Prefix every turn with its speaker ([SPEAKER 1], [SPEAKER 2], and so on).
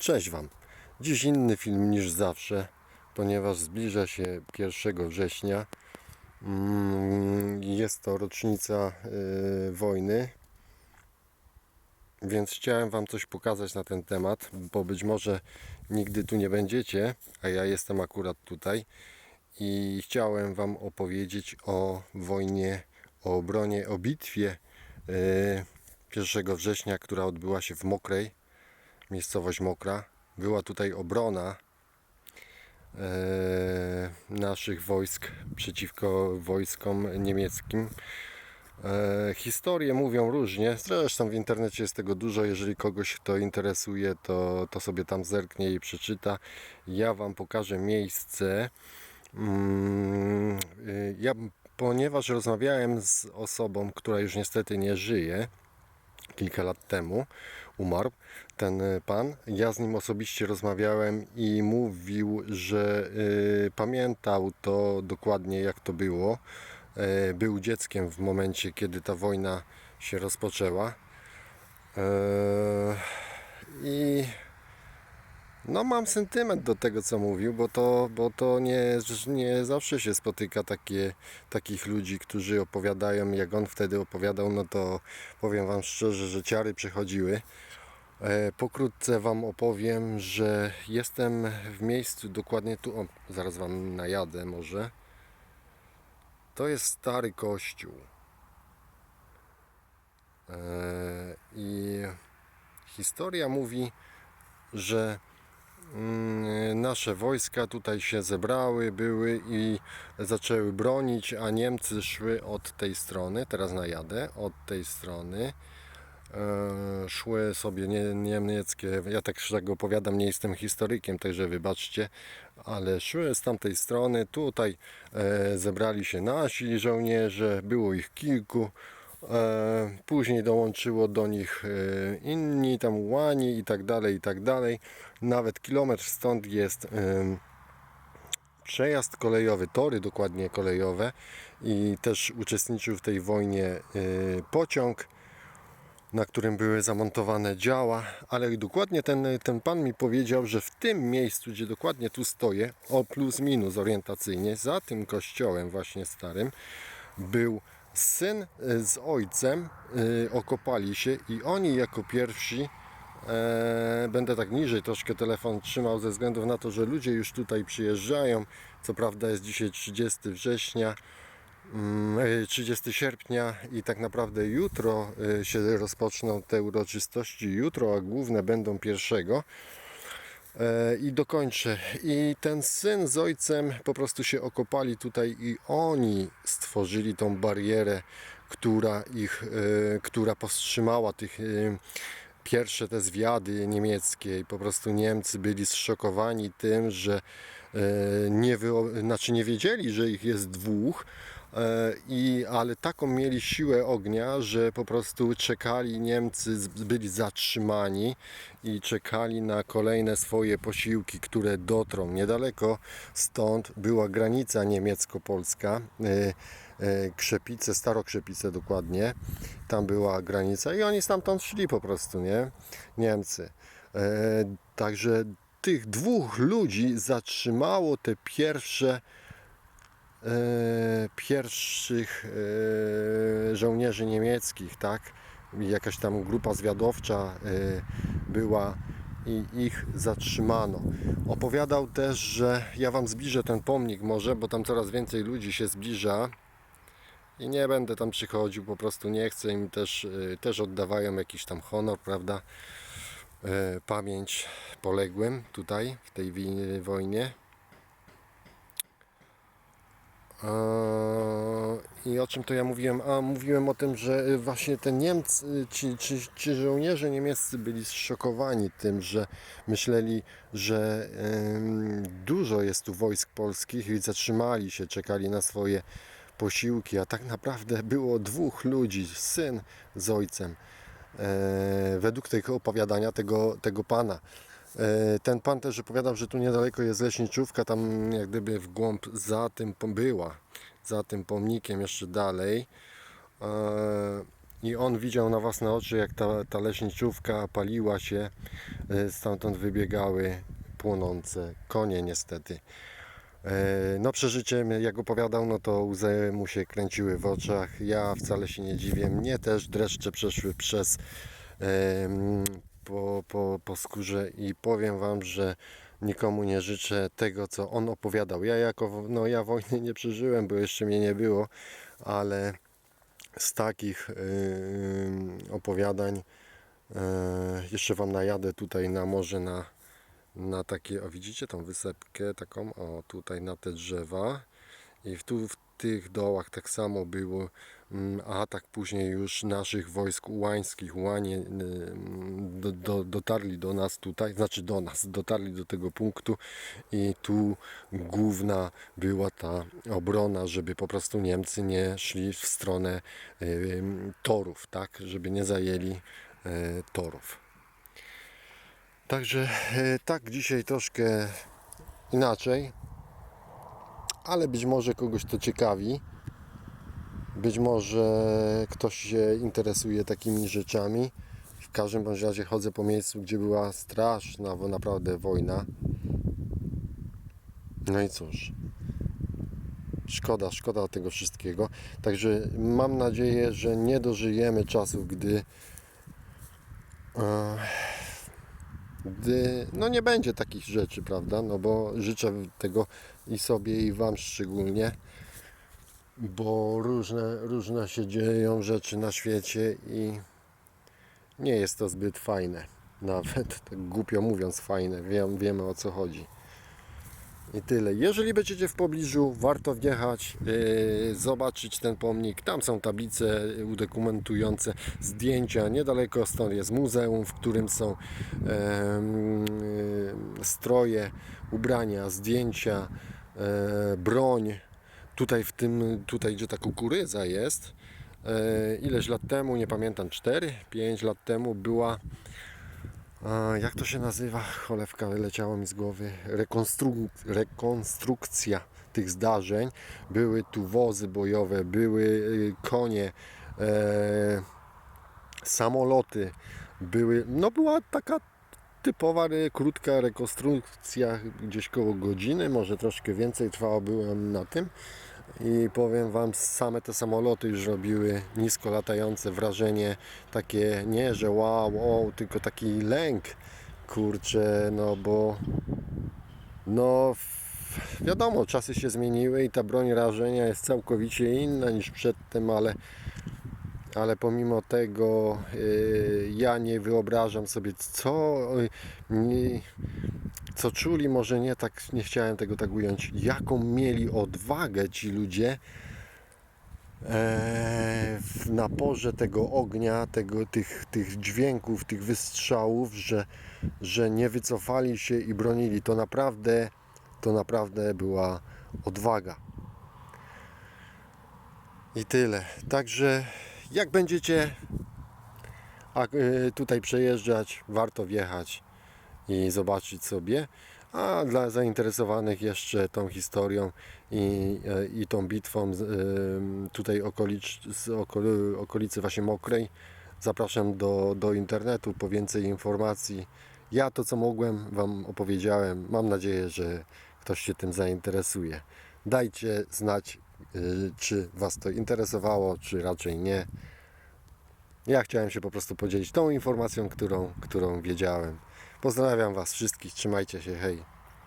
[SPEAKER 1] Cześć Wam. Dziś inny film niż zawsze, ponieważ zbliża się 1 września. Mm, Jest to rocznica y, wojny, więc chciałem Wam coś pokazać na ten temat, bo być może nigdy tu nie będziecie, a ja jestem akurat tutaj i chciałem Wam opowiedzieć o wojnie, o obronie, o bitwie y, 1 września, która odbyła się w Mokrej, miejscowość Mokra. Była tutaj obrona e, naszych wojsk przeciwko wojskom niemieckim. E, historie mówią różnie, zresztą w internecie jest tego dużo. Jeżeli kogoś to interesuje, to, to sobie tam zerknie i przeczyta. Ja Wam pokażę miejsce. Mm, y, ja, ponieważ rozmawiałem z osobą, która już niestety nie żyje, kilka lat temu umarł ten y, pan. Ja z nim osobiście rozmawiałem i mówił, że y, pamiętał to dokładnie jak to było. Y, był dzieckiem w momencie, kiedy ta wojna się rozpoczęła. Y, I no mam sentyment do tego, co mówił, bo to, bo to nie, nie zawsze się spotyka takie, takich ludzi, którzy opowiadają, jak on wtedy opowiadał, no to powiem Wam szczerze, że ciary przechodziły. E, Pokrótce Wam opowiem, że jestem w miejscu dokładnie tu, o, zaraz Wam najadę może. To jest stary kościół. E, I historia mówi, że nasze wojska tutaj się zebrały, były i zaczęły bronić, a Niemcy szły od tej strony, teraz najadę, od tej strony. E, szły sobie nie, niemieckie, ja tak szczerze opowiadam, nie jestem historykiem, także wybaczcie, ale szły z tamtej strony, tutaj e, zebrali się nasi żołnierze, było ich kilku, Później dołączyło do nich e, inni, tam łani i tak dalej, i tak dalej. Nawet kilometr stąd jest em, przejazd kolejowy, tory dokładnie kolejowe i też uczestniczył w tej wojnie e, pociąg, na którym były zamontowane działa, ale dokładnie ten, ten pan mi powiedział, że w tym miejscu, gdzie dokładnie tu stoję, o plus minus orientacyjnie, za tym kościołem właśnie starym, był syn y, z ojcem y, okopali się i oni jako pierwsi e, będę tak niżej troszkę telefon trzymał ze względu na to, że ludzie już tutaj przyjeżdżają. Co prawda jest dzisiaj 30 września, mm, e, 30 sierpnia i tak naprawdę jutro e, się rozpoczną te uroczystości. Jutro, a główne będą pierwszego. E, I dokończę. I ten syn z ojcem po prostu się okopali tutaj i oni stworzyli tą barierę, która ich, e, która powstrzymała tych e, pierwsze te zwiady niemieckie i po prostu Niemcy byli zszokowani tym, że nie, znaczy nie wiedzieli, że ich jest dwóch, I, ale taką mieli siłę ognia, że po prostu czekali, Niemcy byli zatrzymani i czekali na kolejne swoje posiłki, które dotrą. Niedaleko stąd była granica niemiecko-polska, e, e, Krzepice, Starokrzepice dokładnie, tam była granica i oni stamtąd szli po prostu, nie? Niemcy. E, Także tych dwóch ludzi zatrzymało te pierwsze e, pierwszych e, żołnierzy niemieckich, tak? Jakaś tam grupa zwiadowcza e, była i ich zatrzymano. Opowiadał też, że ja wam zbliżę ten pomnik może, bo tam coraz więcej ludzi się zbliża. I nie będę tam przychodził, po prostu nie chcę im też, e, też oddawają jakiś tam honor, prawda? E, Pamięć poległym tutaj w tej wojnie. I o czym to ja mówiłem? A mówiłem o tym, że y, właśnie te Niemcy, y, ci, ci, ci żołnierze niemieccy byli zszokowani tym, że myśleli, że dużo jest tu wojsk polskich i zatrzymali się, czekali na swoje posiłki, a tak naprawdę było dwóch ludzi, syn z ojcem, e, według tego opowiadania tego, tego pana. E, Ten pan też opowiadał, że tu niedaleko jest leśniczówka, tam jak gdyby w głąb za tym była, za tym pomnikiem jeszcze dalej. E, i on widział na własne oczy, jak ta, ta leśniczówka paliła się, e, stamtąd wybiegały płonące konie niestety. No przeżyciem, jak opowiadał, no to łzy mu się kręciły w oczach. Ja wcale się nie dziwię. Mnie też dreszcze przeszły przez po, po, po skórze i powiem Wam, że nikomu nie życzę tego, co on opowiadał. Ja jako, no ja wojny nie przeżyłem, bo jeszcze mnie nie było, ale z takich ym, opowiadań e, jeszcze Wam najadę tutaj na morze na, na takie, o widzicie tą wysepkę taką, o tutaj na te drzewa i w, tu w tych dołach tak samo było mm, atak później już naszych wojsk ułańskich, Ułanie ym, do, do, dotarli do nas tutaj, znaczy do nas, dotarli do tego punktu i tu główna była ta obrona, żeby po prostu Niemcy nie szli w stronę ym, torów, tak, żeby nie zajęli y, torów. Także e, tak dzisiaj troszkę inaczej, ale być może kogoś to ciekawi. Być może ktoś się interesuje takimi rzeczami. W każdym bądź razie chodzę po miejscu, gdzie była straszna, bo naprawdę wojna. No i cóż. Szkoda, szkoda tego wszystkiego. Także mam nadzieję, że nie dożyjemy czasów, gdy e, gdy no nie będzie takich rzeczy, prawda? No bo życzę tego i sobie i wam szczególnie, bo różne, różne się dzieją rzeczy na świecie i nie jest to zbyt fajne. Nawet tak głupio mówiąc fajne, wiem, wiemy o co chodzi. I tyle. Jeżeli będziecie w pobliżu, warto wjechać, yy, zobaczyć ten pomnik. Tam są tablice udokumentujące zdjęcia. Niedaleko stąd jest muzeum, w którym są em, yy, stroje, ubrania, zdjęcia, e, broń. Tutaj w tym, tutaj gdzie ta kukurydza jest, e, ileś lat temu, nie pamiętam, 4, 5 lat temu była jak to się nazywa? Cholewka wyleciało mi z głowy. Rekonstru- rekonstrukcja tych zdarzeń. Były tu wozy bojowe, były y, konie, e, samoloty, były. No była taka typowa, krótka rekonstrukcja, gdzieś koło godziny, może troszkę więcej trwało, byłem na tym. I powiem Wam, same te samoloty już robiły nisko latające wrażenie, takie nie, że wow, wow, tylko taki lęk, kurczę, no bo no wiadomo, czasy się zmieniły i ta broń rażenia jest całkowicie inna niż przedtem, ale ale pomimo tego yy, ja nie wyobrażam sobie co yy, co czuli, może nie tak, nie chciałem tego tak ująć, jaką mieli odwagę ci ludzie e, w naporze tego ognia, tego, tych, tych dźwięków, tych wystrzałów, że, że nie wycofali się i bronili. To naprawdę, to naprawdę była odwaga. I tyle. Także jak będziecie y, tutaj przejeżdżać, warto wjechać i zobaczyć sobie. A dla zainteresowanych jeszcze tą historią i, e, i tą bitwą tutaj okolicz, z okol- okolicy właśnie Mokrej zapraszam do, do internetu po więcej informacji. Ja to co mogłem Wam opowiedziałem. Mam nadzieję, że ktoś się tym zainteresuje. Dajcie znać, y, czy Was to interesowało, czy raczej nie. Ja chciałem się po prostu podzielić tą informacją, którą, którą wiedziałem. Pozdrawiam Was wszystkich, trzymajcie się, hej.